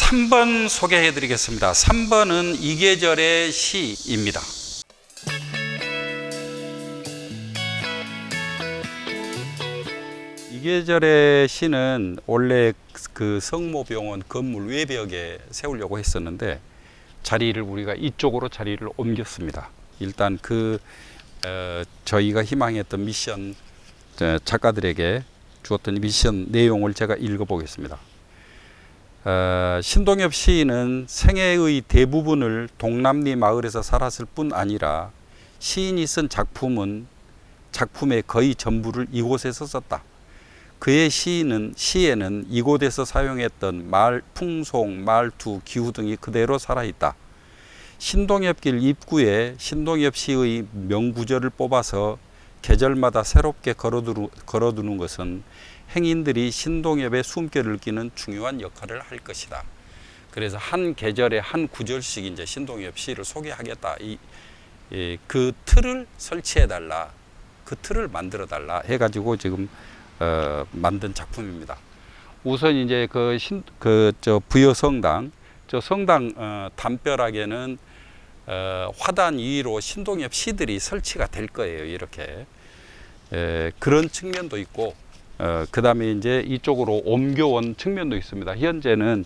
3번 소개해 드리겠습니다. 3번은 이계절의 시입니다. 이계절의 시는 원래 그 성모병원 건물 외벽에 세우려고 했었는데 자리를 우리가 이쪽으로 자리를 옮겼습니다. 일단 그 어, 저희가 희망했던 미션 어, 작가들에게 주었던 미션 내용을 제가 읽어보겠습니다. 어, 신동엽 시인은 생애의 대부분을 동남리 마을에서 살았을 뿐 아니라 시인이 쓴 작품은 작품의 거의 전부를 이곳에서 썼다. 그의 시인은 시에는 이곳에서 사용했던 말, 풍송, 말투, 기후 등이 그대로 살아있다. 신동엽길 입구에 신동엽 시의 명구절을 뽑아서 계절마다 새롭게 걸어두는, 것은 행인들이 신동엽의 숨결을 끼는 중요한 역할을 할 것이다. 그래서 한 계절에 한 구절씩 이제 신동엽 시를 소개하겠다. 이, 이, 그 틀을 설치해 달라. 그 틀을 만들어 달라 해가지고 지금 어, 만든 작품입니다. 우선 이제 그 신, 그 저 부여 성당, 저 성당 어, 담벼락에는 어, 화단 위로 신동엽 시들이 설치가 될 거예요. 이렇게 에, 그런 측면도 있고, 어, 그 다음에 이제 이쪽으로 옮겨온 측면도 있습니다. 현재는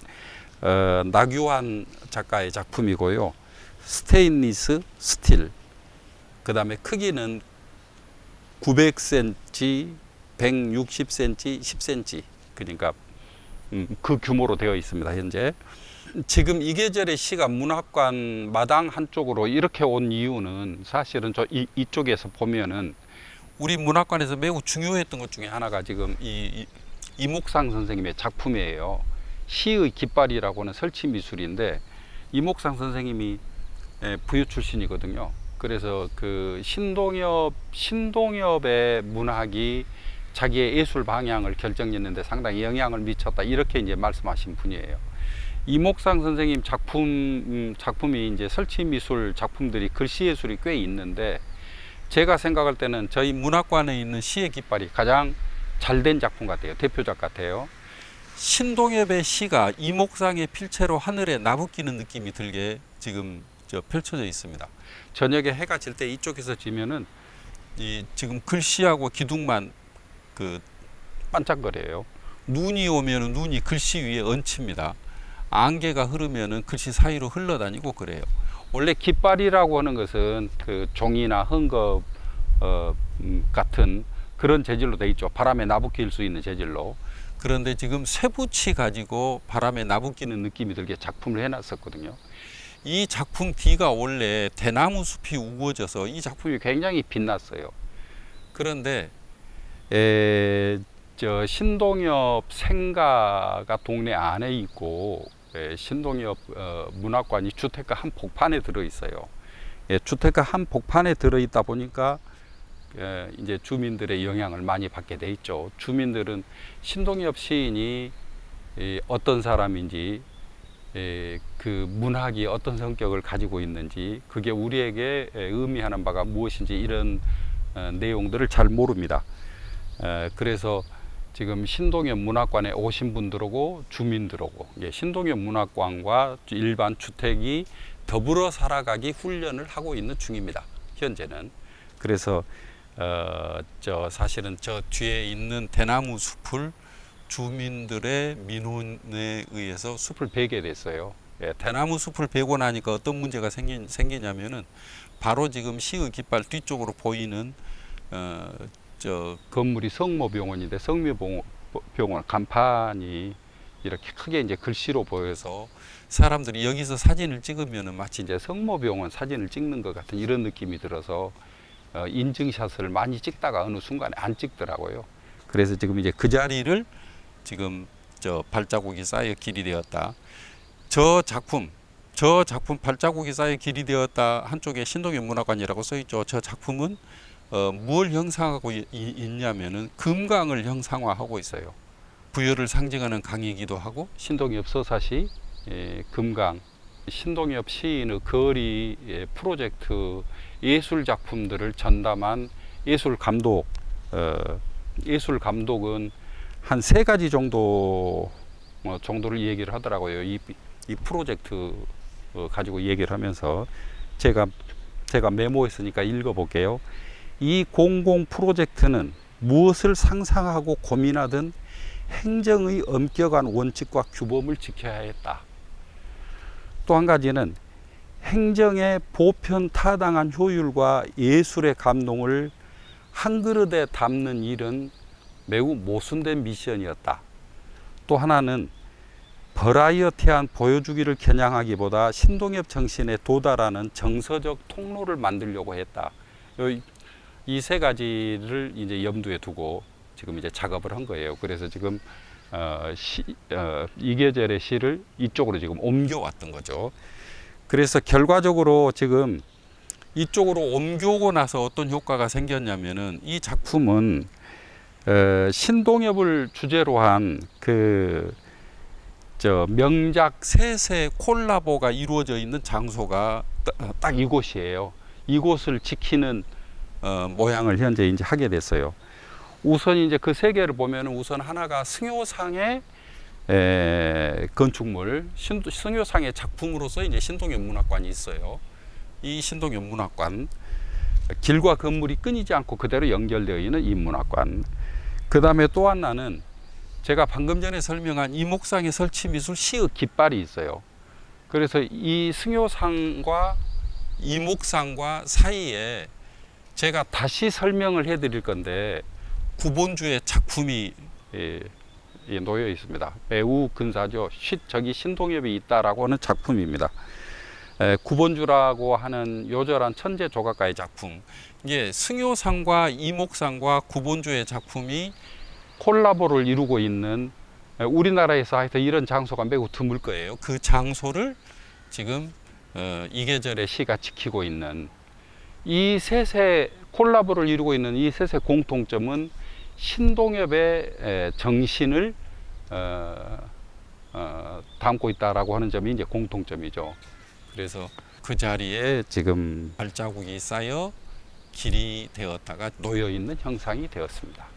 어, 나규환 작가의 작품이고요. 스테인리스 스틸. 그 다음에 크기는 900cm, 160cm, 10cm. 그러니까 음, 그 규모로 되어 있습니다. 현재. 지금 이 계절의 시가 문학관 마당 한쪽으로 이렇게 온 이유는 사실은 저 이, 이쪽에서 보면은 우리 문학관에서 매우 중요했던 것 중에 하나가 지금 이, 이 이목상 선생님의 작품이에요. 시의 깃발이라고는 설치 미술인데 이목상 선생님이 예, 부유 출신이거든요. 그래서 그 신동엽 신동엽의 문학이 자기의 예술 방향을 결정짓는데 상당히 영향을 미쳤다 이렇게 이제 말씀하신 분이에요. 이목상 선생님 작품 음, 작품이 이제 설치 미술 작품들이 글씨 예술이 꽤 있는데 제가 생각할 때는 저희 문학관에 있는 시의 깃발이 가장 잘된 작품 같아요. 대표작 같아요. 신동엽의 시가 이목상의 필체로 하늘에 나부끼는 느낌이 들게 지금 저 펼쳐져 있습니다. 저녁에 해가 질 때 이쪽에서 지면은 이 지금 글씨하고 기둥만 그 반짝거려요. 눈이 오면은 눈이 글씨 위에 얹힙니다. 안개가 흐르면은 글씨 사이로 흘러다니고 그래요. 원래 깃발이라고 하는 것은 그 종이나 헝겊 어, 음, 같은 그런 재질로 돼 있죠. 바람에 나부낄 수 있는 재질로. 그런데 지금 쇠붙이 가지고 바람에 나부끼는 느낌이 들게 작품을 해놨었거든요. 이 작품 뒤가 원래 대나무 숲이 우거져서 이 작품이 굉장히 빛났어요. 그런데 에, 저 신동엽 생가가 동네 안에 있고 에, 신동엽 어, 문학관이 주택가 한 복판에 들어 있어요. 예, 주택가 한 복판에 들어 있다 보니까 에, 이제 주민들의 영향을 많이 받게 돼 있죠. 주민들은 신동엽 시인이 이, 어떤 사람인지 에, 그 문학이 어떤 성격을 가지고 있는지 그게 우리에게 에, 의미하는 바가 무엇인지 이런 어, 내용들을 잘 모릅니다. 에, 그래서 지금 신동엽 문학관에 오신 분들하고 주민들하고 예, 신동엽 문학관과 일반 주택이 더불어 살아가기 훈련을 하고 있는 중입니다. 현재는 그래서 어, 저 사실은 저 뒤에 있는 대나무 숲을 주민들의 민원에 의해서 숲을 베게 됐어요. 예, 대나무 숲을 베고 나니까 어떤 문제가 생기, 생기냐면은 바로 지금 시의 깃발 뒤쪽으로 보이는 어, 저 건물이 성모병원인데 성모병원 간판이 이렇게 크게 이제 글씨로 보여서 사람들이 여기서 사진을 찍으면은 마치 이제 성모병원 사진을 찍는 것 같은 이런 느낌이 들어서 어, 인증샷을 많이 찍다가 어느 순간에 안 찍더라고요. 그래서 지금 이제 그 자리를 지금 저 발자국이 쌓여 길이 되었다. 저 작품, 저 작품 발자국이 쌓여 길이 되었다 한쪽에 신동엽 문학관이라고 써 있죠. 저 작품은 어, 뭘 형상하고 이- 이- 있냐면은 금강을 형상화하고 있어요. 부여를 상징하는 강이기도 하고 신동엽 서사시 예, 금강 신동엽 시인의 거리 예, 프로젝트 예술 작품들을 전담한 예술 감독 어, 예술 감독은 한 세 가지 정도 뭐 정도를 얘기를 하더라고요. 이, 이 프로젝트 어, 가지고 얘기를 하면서 제가 제가 메모했으니까 읽어볼게요. 이 공공 프로젝트는 무엇을 상상하고 고민하든 행정의 엄격한 원칙과 규범을 지켜야 했다. 또 한 가지는 행정의 보편 타당한 효율과 예술의 감동을 한 그릇에 담는 일은 매우 모순된 미션이었다. 또 하나는 버라이어티한 보여주기를 겨냥하기보다 신동엽 정신에 도달하는 정서적 통로를 만들려고 했다. 이 세 가지를 이제 염두에 두고 지금 이제 작업을 한 거예요. 그래서 지금 어, 시, 어, 이계절의 시를 이쪽으로 지금 옮겨왔던 거죠. 그래서 결과적으로 지금 이쪽으로 옮겨오고 나서 어떤 효과가 생겼냐면은 이 작품은 어, 신동엽을 주제로 한그 저 명작 셋의 콜라보가 이루어져 있는 장소가 딱- 딱 이곳이에요. 이곳을 지키는 어, 모양을 현재 이제 하게 됐어요. 우선 이제 그 세 개를 보면은 우선 하나가 승효상의 에, 건축물, 신, 승효상의 작품으로서 이제 신동엽 문학관이 있어요. 이 신동엽 문학관 길과 건물이 끊이지 않고 그대로 연결되어 있는 이 문학관. 그 다음에 또 하나는 제가 방금 전에 설명한 이목상의 설치 미술 시의 깃발이 있어요. 그래서 이 승효상과 이목상과 사이에 제가 다시 설명을 해드릴 건데 구본주의 작품이 예, 예, 놓여 있습니다. 매우 근사죠. 시, 저기 신동엽이 있다라고 하는 작품입니다. 에, 구본주라고 하는 요절한 천재 조각가의 작품. 이게 승효상과 이목상과 구본주의 작품이 콜라보를 이루고 있는 에, 우리나라에서 하여튼 이런 장소가 매우 드물 거예요. 그 장소를 지금 어, 이계절의 시가 지키고 있는 이 셋의 콜라보를 이루고 있는 이 셋의 공통점은 신동엽의 에, 정신을 어, 어, 담고 있다라고 하는 점이 이제 공통점이죠. 그래서 그 자리에 지금 발자국이 쌓여 길이 되었다가 놓여 있는 형상이 되었습니다.